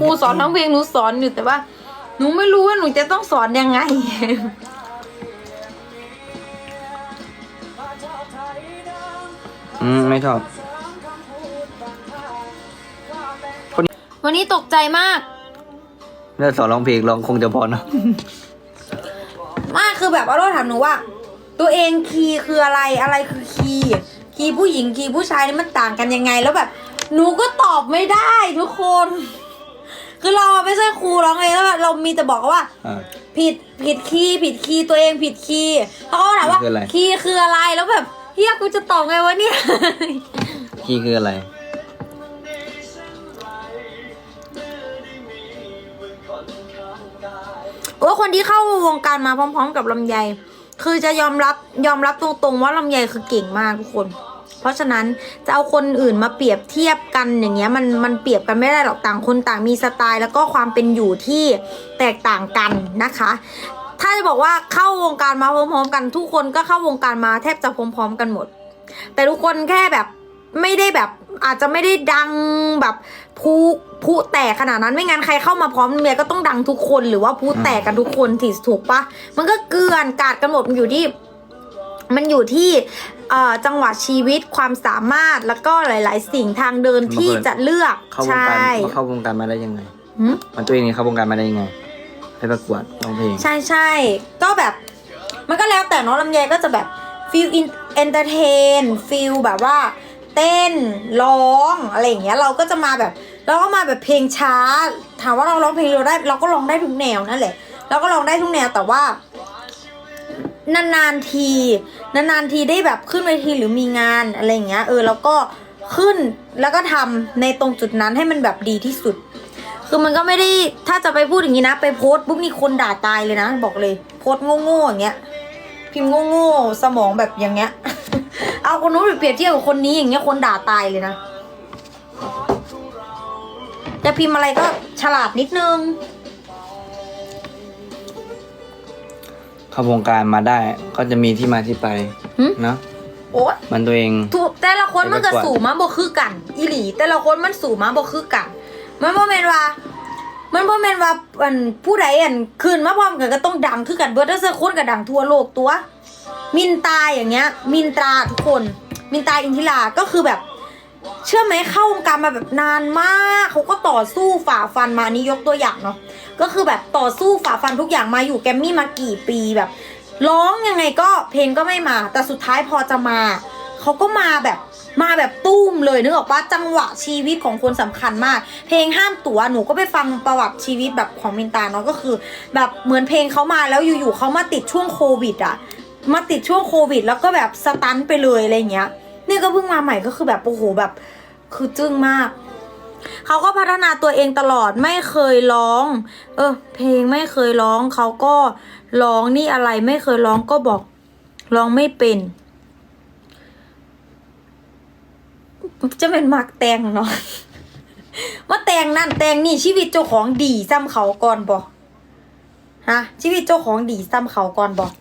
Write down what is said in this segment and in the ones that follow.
ครูสอนทั้งเพลงหนูสอนอยู่แต่ว่า หนูไม่รู้ว่าหนูจะต้องสอนยังไง อืมไม่ชอบ วันนี้ตกใจมากถ้าสอนร้องเพลงร้องคงจะพอเนอะมากคือแบบว่าเราถามหนูว่า ตัวเองคีย์คืออะไรอะไรคือคีย์คีย์ผู้หญิงคีย์ผู้ชายนี่มันต่างกันยังไงแล้วแบบ หนูก็ตอบไม่ได้ทุกคน คือเราอะไม่ใช่ครูร้องเองแล้วเรามีแต่บอกว่า อ่า ผิดผิดคีย์ผิดคีย์ตัวเองผิดคีย์เขาก็ถามว่าคืออะไร คีย์คืออะไรแล้วแบบเฮียกูจะตอบไงวะเนี่ย คีย์คืออะไรว่าคนที่เข้าวงการมาพร้อม ๆ กับลำไย คือจะยอมรับยอมรับตรงๆว่าลำไยคือเก่งมากทุกคนเพ ราะฉะนั้นจะเอาคนอื่นมาเปรียบเทียบกันอย่างเงี้ยมันมันเปรียบกันไม่ได้หรอกต่างคนต่างมีสไตล์ แล้วก็ความเป็นอยู่ที่แตกต่างกันนะคะ ถ้าจะบอกว่าเข้าวงการมาพร้อมๆ กันทุกคนก็เข้าวงการมาแทบจะพร้อมๆ กันหมด แต่ทุกคนแค่แบบไม่ได้แบบอาจจะไม่ได้ดังแบบผู้ผู้แตกขนาดนั้นไม่งั้นใครเข้ามาพร้อมเมียก็ต้องดังทุกคนหรือว่าผู้แตกกันทุกคนที่ถูกปะมันก็เกลื่อนกาดกันหมดมันอยู่ที่ มันอยู่ที่ จังหวะชีวิตความสามารถแล้วก็หลาย ๆ สิ่งทางเดินที่จะเลือกเข้าวงใช่การเข้าวงการมาได้ยังไงหึมันตัวเองนี่เข้าวงการมาได้ยังไงไปประกวดร้องเพลงใช่ใช่ก็แบบ มันก็แล้วแต่เนาะลำไยก็จะแบบฟิลเอนเตอร์เทนฟิลแบบว่า เต้นร้องอะไรอย่างเงี้ยเราก็จะมาแบบเราก็มาแบบเพลงช้า ถามว่าเราร้องเพลงเราได้ เราก็ร้องได้ทุกแนวนั่นแหละเราก็ร้องได้ทุกแนวแต่ว่า นานๆที นานๆทีได้แบบขึ้นเวทีหรือมีงานอะไรอย่างเงี้ยเออแล้วก็ขึ้นแล้วก็ทำในตรงจุดนั้นให้มันแบบดีที่สุด คือมันก็ไม่ได้ถ้าจะไปพูดอย่างนี้นะ ไปโพสต์ปุ๊บนี่คนด่าตายเลยนะ บอกเลย โพสต์โง่ๆอย่างเงี้ย พิมพ์โง่ๆสมองแบบอย่างเงี้ย เอาคนนู้นไปเปรียบเทียบกับคนนี้อย่างเงี้ยคนด่าตายเลยนะจะพิมพ์อะไรก็ฉลาดนิดนึง เข้าวงการมาได้ ก็จะมีที่มาที่ไปหึ เนอะโอ๊ยมันตัวเอง ถูกแต่ละคนมันก็ไปประกวดสู่มาบ่คือกัน อีหลี แต่ละคนมันสู่มาบ่คือกัน มันบ่แม่นว่า มันบ่แม่นว่าอันผู้ใดอันคืนมาพร้อมกันก็ต้องดังคือกันเบิดถ้าเสื้อคนก็ดังทั่วโลกตัว มินตาอย่างเงี้ย มินตราทุกคน มินตาอินทิราก็คือแบบ เชื่อไหมเข้าวงการมาแบบนานมากเขาก็ต่อสู้ฝ่าฟันมานี่ยกตัวอย่างเนาะก็คือแบบต่อสู้ฝ่าฟันทุกอย่างมาอยู่แกมมี่มากี่ปีแบบ ร้องยังไงก็เพลงก็ไม่มา แต่สุดท้ายพอจะมาเขาก็มาแบบมาแบบตุ้มเลยนึกออกปะจังหวะชีวิตของคนสำคัญมาก เพลงห้ามตั๋วหนูก็ไปฟังประวัติชีวิตแบบของมินตาเนาะก็คือ แบบเหมือนเพลงเขามาแล้วอยู่ๆเขามาติดช่วงโควิดอะมาติดช่วงโควิด แล้วก็แบบสตันไปเลยอะไรเงี้ย นี่ก็เพิ่งมาใหม่ก็คือแบบโอ้โหแบบ คือจึ้งมาก เขาก็พัฒนาตัวเองตลอดไม่เคยร้อง เออ เพลงไม่เคยร้อง เขาก็ร้องนี่อะไรไม่เคยร้องก็บอกร้องไม่เป็น จะเป็นมักแตงเนาะมาแตงนั่นแตงนี่ชีวิตเจ้าของดีซ้ำเขาก่อนบอกฮะชีวิตเจ้าของดีซ้ำเขาก่อนบอก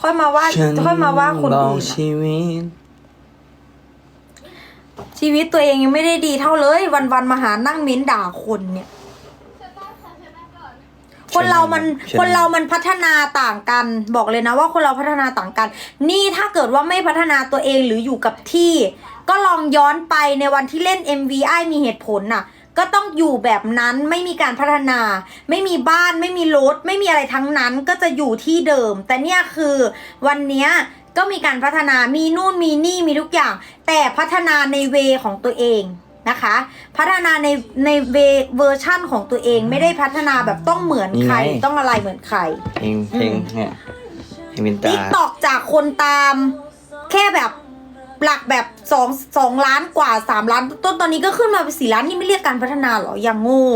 ค่อยมาว่าฉันค่อยมาว่าคนลออื่งนอะชีวิต ชีวิตตัวเองยังไม่ได้ดีเท่าเลย วันวันๆมาหานั่งเม้นด่าคนเนี่ย คนเรามันใช่คนเรามันพัฒนาต่างกัน บอกเลยนะว่าคนเราพัฒนาต่างกัน นี่ถ้าเกิดว่าไม่พัฒนาตัวเองหรืออยู่กับที่ ก็ลองย้อนไปในวันที่เล่น MV ไอมีเหตุผลน่ะ ก็ต้องอยู่แบบนั้นไม่มีการพัฒนา ไม่มีบ้านไม่มีรถไม่มีอะไรทั้งนั้นก็จะอยู่ที่เดิม แต่เนี่ยคือวันเนี้ยก็มีการพัฒนามีนู่นมีนี่มีทุกอย่าง แต่พัฒนาในเวของตัวเองนะคะ พัฒนาในในเวเวอร์ชั่นของตัวเองไม่ได้พัฒนาแบบต้องเหมือนใคร นี่ไง ต้องอะไรเหมือนใคร เพลงเพลงเนี่ยเพลงมินตา ติ๊กตอกจากคนตาม แค่แบบ หลักแบบสองสองล้านกว่าสามล้าน ต้นตอนนี้ก็ขึ้นมาเป็นสี่ล้านนี่ไม่เรียกการพัฒนาเหรออย่างโง่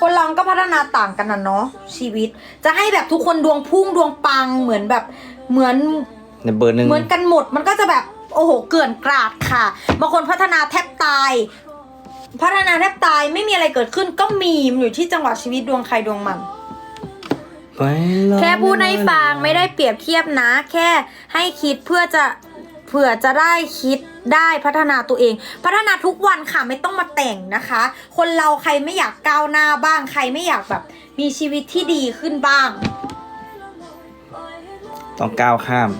คนเราก็พัฒนาต่างกันนะเนาะชีวิต จะให้แบบทุกคนดวงพุ่งดวงปังเหมือนแบบเหมือนในเบอร์หนึ่งเหมือนกันหมดมันก็จะแบบโอ้โหเกลื่อนกราดค่ะบางคนพัฒนาแทบตาย พัฒนาแทบตายไม่มีอะไรเกิดขึ้นก็มีมันอยู่ที่จังหวะชีวิตดวงใครดวงมันไปลอง แค่พูดให้ฟังไม่ได้เปรียบเทียบนะ แค่ให้คิดเพื่อจะเผื่อจะได้คิดได้พัฒนาตัวเอง พัฒนาทุกวันค่ะไม่ต้องมาแต่งนะคะ คนเราใครไม่อยากก้าวหน้าบ้าง ใครไม่อยากแบบ มีชีวิตที่ดีขึ้นบ้าง ต้องก้าวข้าม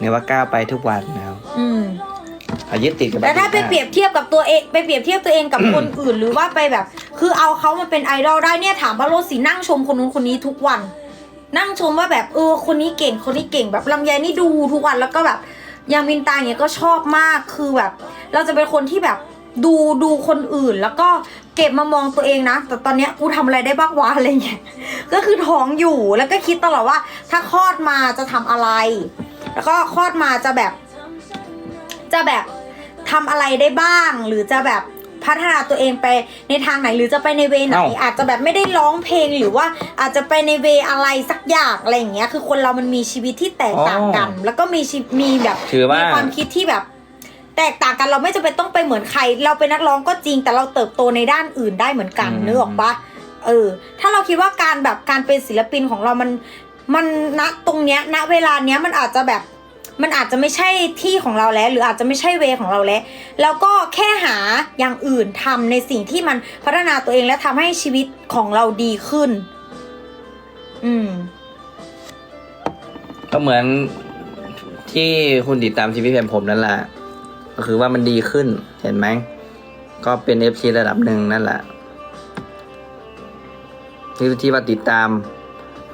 เรียกว่าก้าวไปทุกวันนะครับอืมอายึดติดกับแต่ถ้าไปเปรียบเทียบกับตัวเองไปเปรียบเทียบตัวเองกับคนอื่นหรือว่าไปแบบ คือเอาเขามาเป็นไอดอลได้เนี่ยถามพระโรสีนั่งชมคนนู้นคนนี้ทุกวัน นั่งชมว่าแบบเออคนนี้เก่งคนนี้เก่งแบบลำไยนี่ดูทุกวันแล้วก็แบบย่างมินตาเนี่ยก็ชอบมากคือแบบ เราจะเป็นคนที่แบบดูดูคนอื่นแล้วก็เก็บมามองตัวเองนะ แต่ตอนเนี้ยกูทำอะไรได้บ้างวะอะไรเงี้ยก็คือท้องอยู่แล้วก็คิดตลอดว่า ถ้าคลอดมาจะทำอะไร แล้วก็คลอดมาจะแบบ จะแบบทำอะไรได้บ้าง หรือจะแบบ พัฒนาตัวเองไปในทางไหนหรือจะไปในเวไหนอาจจะแบบไม่ได้ร้องเพลงหรือว่าอาจจะไปในเวอะไรสักอย่างอะไรอย่างเงี้ยคือคนเรามันมีชีวิตที่แตกต่างกัน แล้วก็มีชีมีแบบถือว่ามีความคิดที่แบบ แตกต่างกันเราไม่จำเป็นต้องไปเหมือนใคร เราเป็นนักร้องก็จริง แต่เราเติบโตในด้านอื่นได้เหมือนกันอืม นึกออกปะเออ ถ้าเราคิดว่าการแบบการเป็นศิลปินของเรามัน มันณตรงเนี้ยณเวลาเนี้ยมันอาจจะแบบ มันอาจจะไม่ใช่ที่ของเราแล้ว หรืออาจจะไม่ใช่เวของเราแล้ว แล้วก็แค่หาอย่างอื่นทำในสิ่งที่มันพัฒนาตัวเองและทำให้ชีวิตของเราดีขึ้น อืม ก็เหมือนที่คุณติดตามชีวิตแฟนผมนั่นแหละก็คือว่ามันดีขึ้น เห็นไหมก็เป็นเอฟซีระดับหนึ่งนั่นแหละที่ที่ว่าติดตาม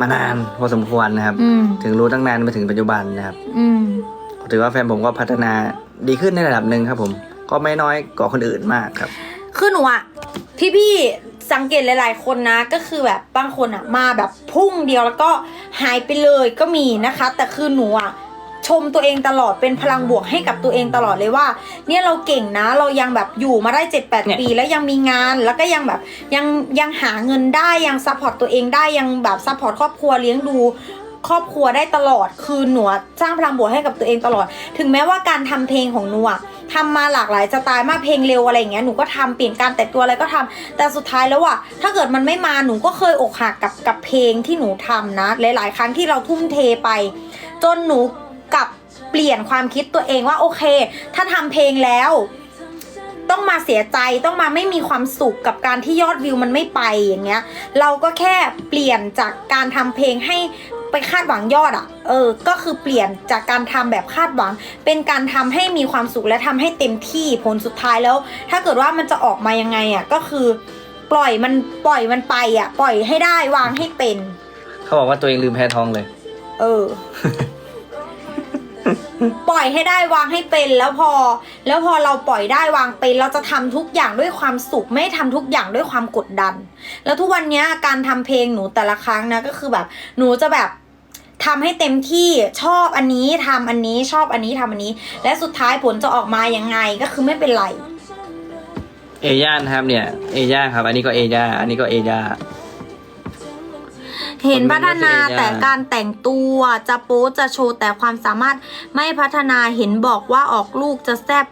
มานานพอสมควรนะครับ อืมถึงรู้ตั้งนานมาถึงปัจจุบันนะครับ อืมถือว่าแฟนผมก็พัฒนาดีขึ้นในระดับหนึ่งครับผม ก็ไม่น้อยกว่าคนอื่นมากครับ คือหนูอะพี่พี่ๆสังเกตหลาย ๆ คนนะ ก็คือแบบบางคนอะมาแบบพุ่งเดียวแล้วก็หายไปเลยก็มีนะคะ แต่คือหนูอะ ชมตัวเองตลอดเป็นพลังบวกให้กับตัวเองตลอดเลยว่า เนี่ยเราเก่งนะเรายังแบบอยู่มาได้เจ็ดแปดเนี่ยปี แล้วยังมีงานแล้วก็ยังแบบยังยังหาเงินได้ยังซัพพอร์ตตัวเองได้ยังแบบซัพพอร์ตครอบครัวเลี้ยงดูครอบครัวได้ตลอดคือหนูอะสร้างพลังบวกให้กับตัวเองตลอด ถึงแม้ว่าการทำเพลงของหนูอะทำมาหลากหลายสไตล์มากเพลงเร็วอะไรอย่างเงี้ยหนูก็ทำเปลี่ยนการแต่งตัวอะไรก็ทำแต่สุดท้ายแล้วอะถ้าเกิดมันไม่มาหนูก็เคยอกหักกับกับเพลงที่หนูทำนะ หลาย ๆ ครั้งที่เราทุ่มเทไป จนหนู กลับเปลี่ยนความคิดตัวเองว่าโอเค ถ้าทำเพลงแล้ว ต้องมาเสียใจต้องมาไม่มีความสุขกับการที่ยอดวิวมันไม่ไปอย่างเงี้ย เราก็แค่เปลี่ยนจากการทำเพลงให้ไปคาดหวังยอดอะ่ะ เออ ก็คือเปลี่ยนจากการทำแบบคาดหวัง เป็นการทำให้มีความสุขและทำให้เต็มที่ผลสุดท้ายแล้ว ถ้าเกิดว่ามันจะออกมายังไงอะ่ะ ก็คือปล่อยมันปล่อยมันไปอะ่ะ ปล่อยให้ได้วางให้เป็น เขาบอกว่าตัวเองลืมแพ้ทองเลย เออ ปล่อยให้ได้วางให้เป็นแล้วพอ แล้วพอเราปล่อยได้วางเป็น เราจะทำทุกอย่างด้วยความสุข ไม่ทำทุกอย่างด้วยความกดดัน แล้วทุกวันนี้การทำเพลงหนูแต่ละครั้งนะก็คือแบบหนูจะแบบทำให้เต็มที่ชอบอันนี้ทำอันนี้ชอบอันนี้ทำอันนี้ และสุดท้ายผลจะออกมายังไงก็คือไม่เป็นไร เอย่านะครับเนี่ย เอย่าครับ อันนี้ก็เอย่าอันนี้ก็เอย่า เห็นพัฒนาคนเป็นแต่การแต่งตัวจะโป๊จะโชว์แต่ความสามารถไม่พัฒนาเห็นบอกว่าออกลูกจะแซบ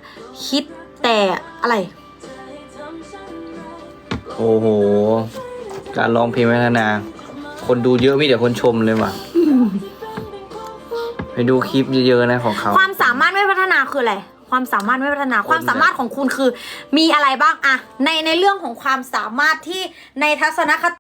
คิดแต่อะไร โอ้โห การร้องเพลงพัฒนา คนดูเยอะมีแต่คนชมเลยว่ะไปดูคลิปเยอะๆนะของเขา ความสามารถไม่พัฒนาคืออะไรความสามารถไม่พัฒนาความสามารถของคุณคือ มีอะไรบ้างอะในในเรื่องของความสามารถที่ในทัศนค